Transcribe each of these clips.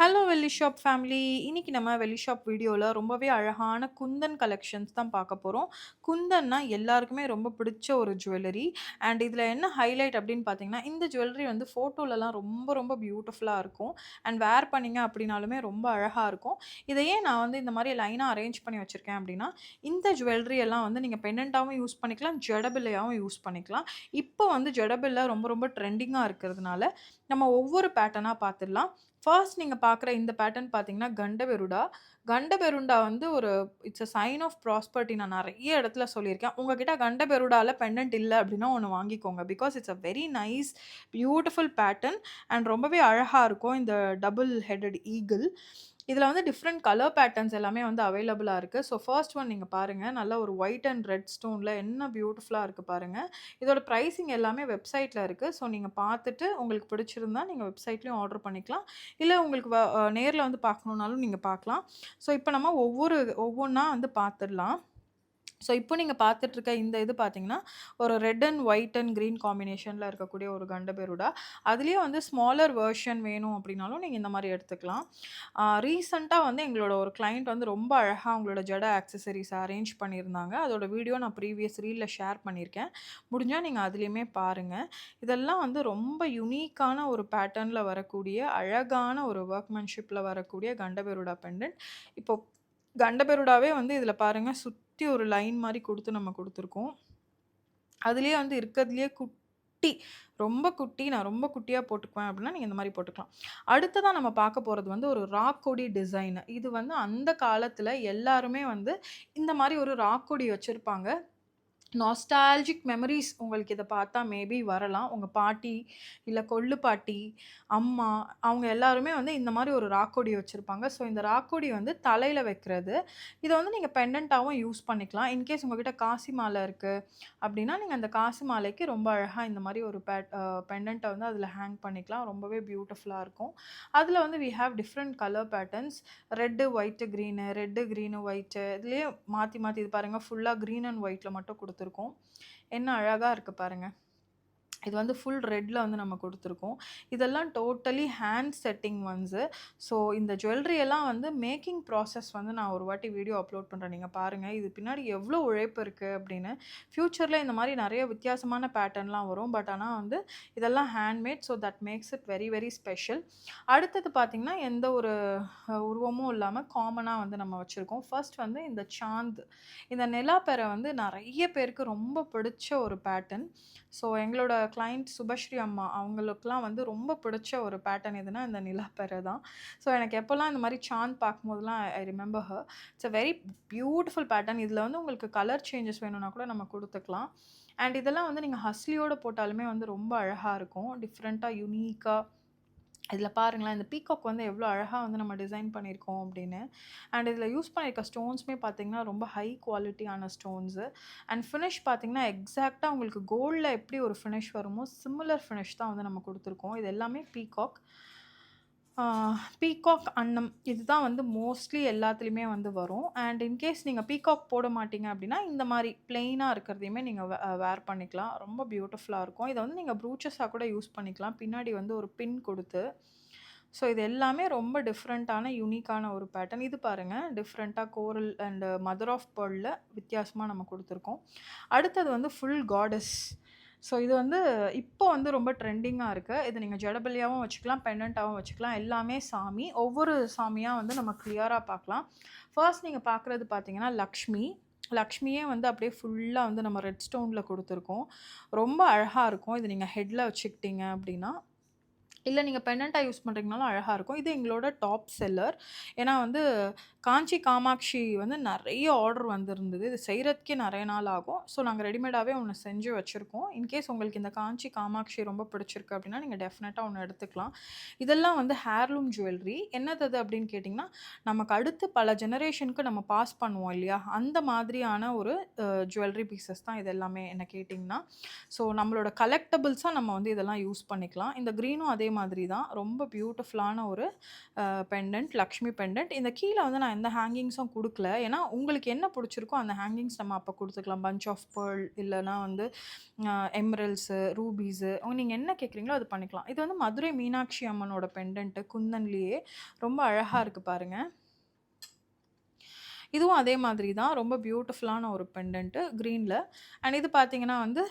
Hello வெள்ளி shop family இன்னைக்கு நம்ம வெள்ளி ஷாப் வீடியோவில் ரொம்பவே அழகான குந்தன் கலெக்ஷன்ஸ் தான் பார்க்க போகிறோம் குந்தன்னா எல்லாருக்குமே ரொம்ப பிடிச்ச ஒரு ஜுவல்லரி அண்ட் இதில் என்ன ஹைலைட் அப்படின்னு பார்த்தீங்கன்னா இந்த ஜுவல்லரி வந்து ஃபோட்டோலலாம் ரொம்ப ரொம்ப பியூட்டிஃபுல்லாக இருக்கும். அண்ட் வேர் பண்ணிங்க அப்படின்னாலுமே ரொம்ப அழகாக இருக்கும். இதை ஏன் நான் வந்து இந்த மாதிரி லைனாக அரேஞ்ச் பண்ணி வச்சுருக்கேன் அப்படின்னா இந்த ஜுவல்லரி எல்லாம் வந்து நீங்கள் பெண்டண்ட்டாகவும் யூஸ் பண்ணிக்கலாம் ஜடபிள்ளையாகவும் யூஸ் பண்ணிக்கலாம். இப்போ வந்து ஜடபில்லை ரொம்ப ரொம்ப ட்ரெண்டிங்காக இருக்கிறதுனால நம்ம ஒவ்வொரு பேட்டர்னாக பார்த்துடலாம். ஃபர்ஸ்ட் நீங்கள் பார்க்குற இந்த பேட்டர்ன் பார்த்தீங்கன்னா கண்டபெருடா கண்டபெருண்டா வந்து ஒரு it's a sign of prosperity நான் நிறைய இடத்துல சொல்லியிருக்கேன். உங்ககிட்ட கண்டபெருடாவில் பெண்டன்ட் இல்லை அப்படின்னா ஒன்று வாங்கிக்கோங்க. Because it's a very nice beautiful pattern and ரொம்பவே அழகாக இருக்கும் இந்த டபுள் ஹெடட் ஈகிள் இதில் வந்து டிஃப்ரெண்ட் கலர் பேட்டர்ன்ஸ் எல்லாமே வந்து அவைலபிளாக இருக்குது ஸோ ஃபர்ஸ்ட் ஒன் நீங்கள் பாருங்கள் நல்ல ஒரு ஒயிட் அண்ட் ரெட் ஸ்டோனில் என்ன பியூட்டிஃபுல்லாக இருக்குது பாருங்கள் இதோட ப்ரைஸிங் எல்லாமே வெப்சைட்டில் இருக்குது ஸோ நீங்கள் பார்த்துட்டு உங்களுக்கு பிடிச்சிருந்தா நீங்கள் வெப்சைட்லேயும் ஆர்டர் பண்ணிக்கலாம். இல்லை உங்களுக்கு நேரில் வந்து பார்க்கணுன்னாலும் நீங்கள் பார்க்கலாம். ஸோ இப்போ நம்ம ஒவ்வொரு ஒவ்வொன்றா வந்து பார்த்துடலாம். ஸோ இப்போ நீங்கள் பார்த்துட்ருக்க இந்த இது பார்த்தீங்கன்னா ஒரு red and white and green காம்பினேஷனில் இருக்கக்கூடிய ஒரு கண்டபெருடா அதுலேயே வந்து ஸ்மாலர் வெர்ஷன் வேணும் அப்படின்னாலும் நீங்கள் இந்த மாதிரி எடுத்துக்கலாம். ரீசண்டாக வந்து எங்களோட ஒரு கிளைண்ட் வந்து ரொம்ப அழகாக அவங்களோட ஜட ஆக்சசரிஸ் அரேஞ்ச் பண்ணியிருந்தாங்க. அதோட வீடியோ நான் ப்ரீவியஸ் ரீலில் ஷேர் பண்ணியிருக்கேன். முடிஞ்சால் நீங்கள் அதுலேயுமே பாருங்கள் இதெல்லாம் வந்து ரொம்ப யுனிக்கான ஒரு பேட்டர்னில் வரக்கூடிய அழகான ஒரு ஒர்க்மேன்ஷிப்பில் வரக்கூடிய கண்டபெருடா பெண்டன்ட் இப்போது கண்டபெருடாவே வந்து இதில் பாருங்கள் சுற்றி ஒரு லைன் மாதிரி கொடுத்து நம்ம கொடுத்துருக்கோம். அதுலேயே வந்து இருக்கிறதுலேயே குட்டி ரொம்ப குட்டி நான் ரொம்ப குட்டியாக போட்டுக்குவேன் அப்படின்னா நீங்கள் இந்த மாதிரி போட்டுக்கலாம். அடுத்ததாக நம்ம பார்க்க போகிறது வந்து ஒரு ராக் கொடி டிசைன். இது வந்து அந்த காலத்தில் எல்லாருமே வந்து இந்த மாதிரி ஒரு ராக் கொடி வச்சுருப்பாங்க. நாஸ்டால்ஜிக் மெமரிஸ் உங்களுக்கு இதை பார்த்தா மேபி வரலாம். உங்கள் பாட்டி இல்லை கொள்ளு பாட்டி அம்மா அவங்க எல்லாருமே வந்து இந்த மாதிரி ஒரு ராக்கொடி வச்சுருப்பாங்க. ஸோ இந்த ராக்கொடி வந்து தலையில் வைக்கிறது. இதை வந்து நீங்கள் பெண்டண்ட்டாகவும் யூஸ் பண்ணிக்கலாம். இன்கேஸ் உங்ககிட்ட காசி மாலை இருக்குது அப்படின்னா நீங்கள் அந்த காசி மாலைக்கு ரொம்ப அழகாக இந்த மாதிரி ஒரு பேட் பெண்டண்ட்டை வந்து அதில் ஹேங் பண்ணிக்கலாம். ரொம்பவே பியூட்டிஃபுல்லாக இருக்கும். அதில் வந்து we have different colour patterns red white green red green white இதுலேயே மாற்றி மாற்றி இது பாருங்கள் ஃபுல்லாக க்ரீன் அண்ட் ஒயிட்டில் மட்டும் கொடுத்து கொடுத்துருக்கோம். என்ன அழகாக இருக்குது பாருங்கள் இது வந்து ஃபுல் ரெட்டில் வந்து நம்ம கொடுத்துருக்கோம். இதெல்லாம் totally hand setting ones so இந்த ஜுவல்லரியெல்லாம் வந்து மேக்கிங் ப்ராசஸ் வந்து நான் ஒரு வாட்டி வீடியோ அப்லோட் பண்ணுறேன் நீங்கள் பாருங்கள் இது பின்னாடி எவ்வளோ உழைப்பு இருக்குது அப்படின்னு. ஃப்யூச்சரில் இந்த மாதிரி நிறைய வித்தியாசமான பேட்டர்ன்லாம் வரும். பட் ஆனால் வந்து இதெல்லாம் handmade so that makes it very very special அடுத்தது பார்த்திங்கன்னா எந்த ஒரு உருவமும் இல்லாமல் காமனாக வந்து நம்ம வச்சுருக்கோம். ஃபர்ஸ்ட் வந்து இந்த சாந்த். இந்த நிலாப்பெறை வந்து நிறைய பேருக்கு ரொம்ப பிடிச்ச ஒரு பேட்டர்ன் ஸோ எங்களோட கிளைண்ட் சுபஸ்ரீ அம்மா அவங்களுக்குலாம் வந்து ரொம்ப பிடிச்ச ஒரு பேட்டர்ன் எதுனா இந்த நிலாப்பெறை தான். ஸோ எனக்கு எப்போல்லாம் இந்த மாதிரி சாந்த் பார்க்கும்போதெல்லாம் I remember her it's a very beautiful pattern இதில் வந்து உங்களுக்கு கலர் சேஞ்சஸ் வேணும்னா கூட நம்ம கொடுத்துக்கலாம். அண்ட் இதெல்லாம் வந்து நீங்கள் ஹஸ்லியோடு போட்டாலுமே வந்து ரொம்ப அழகாக இருக்கும். டிஃப்ரெண்ட்டாக யுனீக்காக இதில் பாருங்களேன் இந்த பீகாக் வந்து எவ்வளோ அழகாக வந்து நம்ம டிசைன் பண்ணியிருக்கோம் அப்படின்னு. அண்ட் இதில் யூஸ் பண்ணியிருக்க ஸ்டோன்ஸுமே பார்த்திங்கன்னா ரொம்ப ஹை குவாலிட்டியான ஸ்டோன்ஸு அண்ட் ஃபினிஷ் பார்த்திங்கன்னா எக்ஸாக்டாக உங்களுக்கு கோல்டில் எப்படி ஒரு ஃபினிஷ் வருமோ சிமிலர் ஃபினிஷ் தான் வந்து நம்ம கொடுத்துருக்கோம். இது எல்லாமே பீகாக் பீகாக் அன்னம் இதுதான் வந்து மோஸ்ட்லி எல்லாத்துலேயுமே வந்து வரும். அண்ட் இன்கேஸ் நீங்கள் பீகாக் போட மாட்டீங்க அப்படின்னா இந்த மாதிரி பிளெயினாக இருக்கிறதையுமே நீங்கள் வேர் பண்ணிக்கலாம். ரொம்ப பியூட்டிஃபுல்லாக இருக்கும். இதை வந்து நீங்கள் ப்ரூச்சஸாக கூட யூஸ் பண்ணிக்கலாம். பின்னாடி வந்து ஒரு பின் கொடுத்து. ஸோ இது எல்லாமே ரொம்ப டிஃப்ரெண்ட்டான யூனிக்கான ஒரு பேட்டர்ன் இது பாருங்கள் டிஃப்ரெண்ட்டாக கோரல் அண்டு மதர் ஆஃப் பேர்லில் வித்தியாசமாக நம்ம கொடுத்துருக்கோம். அடுத்தது வந்து ஃபுல் காடஸ் ஸோ இது வந்து இப்போ வந்து ரொம்ப ட்ரெண்டிங்காக இருக்குது இது நீங்கள் ஜடபலியாகவும் வச்சுக்கலாம் பெண்டண்ட்டாகவும் வச்சுக்கலாம். எல்லாமே சாமி. ஒவ்வொரு சாமியாக வந்து நம்ம கிளியராக பார்க்கலாம். ஃபர்ஸ்ட் நீங்கள் பார்க்குறது பார்த்தீங்கன்னா லக்ஷ்மி. லக்ஷ்மியே வந்து அப்படியே ஃபுல்லாக வந்து நம்ம ரெட் ஸ்டோனில் கொடுத்துருக்கோம். ரொம்ப அழகாக இருக்கும். இது நீங்கள் ஹெட்டில் வச்சுக்கிட்டீங்க அப்படின்னா இல்லை நீங்கள் பெண்ணண்ட்டாக யூஸ் பண்ணுறீங்கனாலும் அழகாக இருக்கும். இது எங்களோட டாப் செல்லர் ஏன்னா வந்து காஞ்சி காமாட்சி வந்து நிறைய ஆர்டர் வந்திருந்தது. இது செய்கிறதுக்கே நிறைய நாள் ஆகும். ஸோ நாங்கள் ரெடிமேடாகவே ஒன்று செஞ்சு வச்சுருக்கோம். இன்கேஸ் உங்களுக்கு இந்த காஞ்சி காமாட்சி ரொம்ப பிடிச்சிருக்கு அப்படின்னா நீங்கள் டெஃபினட்டாக ஒன்று எடுத்துக்கலாம். இதெல்லாம் வந்து ஹேர்லூம் ஜுவல்லரி என்னது அது அப்படின்னு கேட்டிங்கன்னா நமக்கு அடுத்து பல ஜெனரேஷனுக்கு நம்ம பாஸ் பண்ணுவோம் இல்லையா? அந்த மாதிரியான ஒரு ஜுவல்லரி பீசஸ் தான் இது எல்லாமே என்ன கேட்டிங்கன்னா ஸோ நம்மளோட கலெக்டபிள்ஸாக நம்ம வந்து இதெல்லாம் யூஸ் பண்ணிக்கலாம். இந்த க்ரீனும் அதே மாதிரி தான். ரொம்ப பியூட்டிஃபுல்லான ஒரு பெண்டன்ட், லக்ஷ்மி பெண்டன்ட். இந்த கீழே வந்து நான் எந்த ஹேங்கிங்ஸும் கொடுக்கல ஏன்னா, உங்களுக்கு என்ன பிடிச்சிருக்கோ அந்த ஹேங்கிங்ஸ் நம்ம அப்போ கொடுத்துக்கலாம் பஞ்ச் ஆஃப் பேர்ல் இல்லைனா வந்து எம்ரல்ஸு ரூபீஸு நீங்கள் என்ன கேட்குறீங்களோ அது பண்ணிக்கலாம். இது வந்து மதுரை மீனாட்சி அம்மனோட பெண்டன்ட்டு குந்தன்லேயே. ரொம்ப அழகாக இருக்குது பாருங்கள் இதுவும் அதே மாதிரி தான். ரொம்ப பியூட்டிஃபுல்லான ஒரு பெண்டன்ட்டு க்ரீனில் அண்ட் இது பார்த்தீங்கன்னா வந்து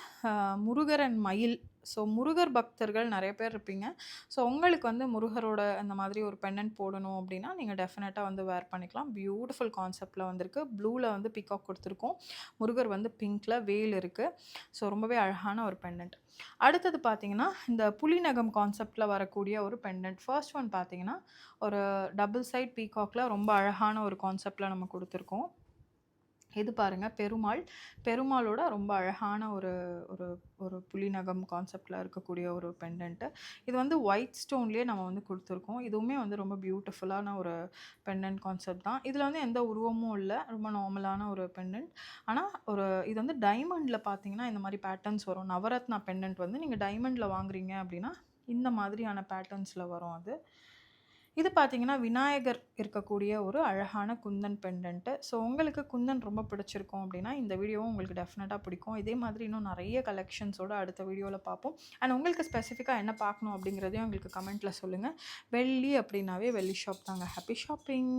முருகர் அண்ட் மயில். ஸோ முருகர் பக்தர்கள் நிறைய பேர் இருப்பீங்க. ஸோ உங்களுக்கு வந்து முருகரோட அந்த மாதிரி ஒரு பெண்டன்ட் போடணும் அப்படின்னா நீங்கள் டெஃபினட்டாக வந்து வேர் பண்ணிக்கலாம். பியூட்டிஃபுல் கான்செப்டில் வந்திருக்கு. ப்ளூவில் வந்து பீகாக் கொடுத்துருக்கோம் முருகர் வந்து பிங்க்கில் வேல் இருக்குது ஸோ ரொம்பவே அழகான ஒரு பெண்டன்ட். அடுத்தது பார்த்தீங்கன்னா, இந்த புலிநகம் கான்செப்டில் வரக்கூடிய ஒரு பெண்டன்ட். ஃபர்ஸ்ட் ஒன் பார்த்தீங்கன்னா, ஒரு டபுள் சைட் பீகாக்ல ரொம்ப அழகான ஒரு கான்செப்டில் நம்ம கொடுத்துருக்கோம் இது பாருங்கள் பெருமாள். பெருமாளோட ரொம்ப அழகான ஒரு ஒரு ஒரு புலிநகம் கான்செப்டில் இருக்கக்கூடிய ஒரு பெண்டன்ட்டு இது வந்து ஒயிட் ஸ்டோன்லேயே நம்ம வந்து கொடுத்துருக்கோம் இதுவுமே வந்து ரொம்ப பியூட்டிஃபுல்லான ஒரு பெண்டன்ட் கான்செப்ட் தான். இதில் வந்து எந்த உருவமும் இல்லை ரொம்ப நார்மலான ஒரு பெண்டன்ட். ஆனால் ஒரு இது வந்து டைமண்டில் பார்த்தீங்கன்னா, இந்த மாதிரி பேட்டர்ன்ஸ் வரும். நவரத்னா பெண்டன்ட் வந்து நீங்கள் டைமண்டில் வாங்குறீங்க அப்படின்னா இந்த மாதிரியான பேட்டர்ன்ஸில் வரும் அது. இது பார்த்தீங்கன்னா, விநாயகர் இருக்கக்கூடிய ஒரு அழகான குந்தன் பெண்டன்ட்டு ஸோ உங்களுக்கு குந்தன் ரொம்ப பிடிச்சிருக்கும் அப்படின்னா இந்த வீடியோவும் உங்களுக்கு டெஃபினட்டாக பிடிக்கும். இதே மாதிரி இன்னும் நிறைய கலெக்ஷன்ஸோட அடுத்த வீடியோவில் பார்ப்போம். அண்ட் உங்களுக்கு ஸ்பெசிஃபிக்காக என்ன பார்க்கணும் அப்படிங்கிறதையும் எங்களுக்கு கமெண்ட்டில் சொல்லுங்கள் வெள்ளி அப்படின்னாவே வெள்ளி ஷாப் தாங்க. Happy shopping!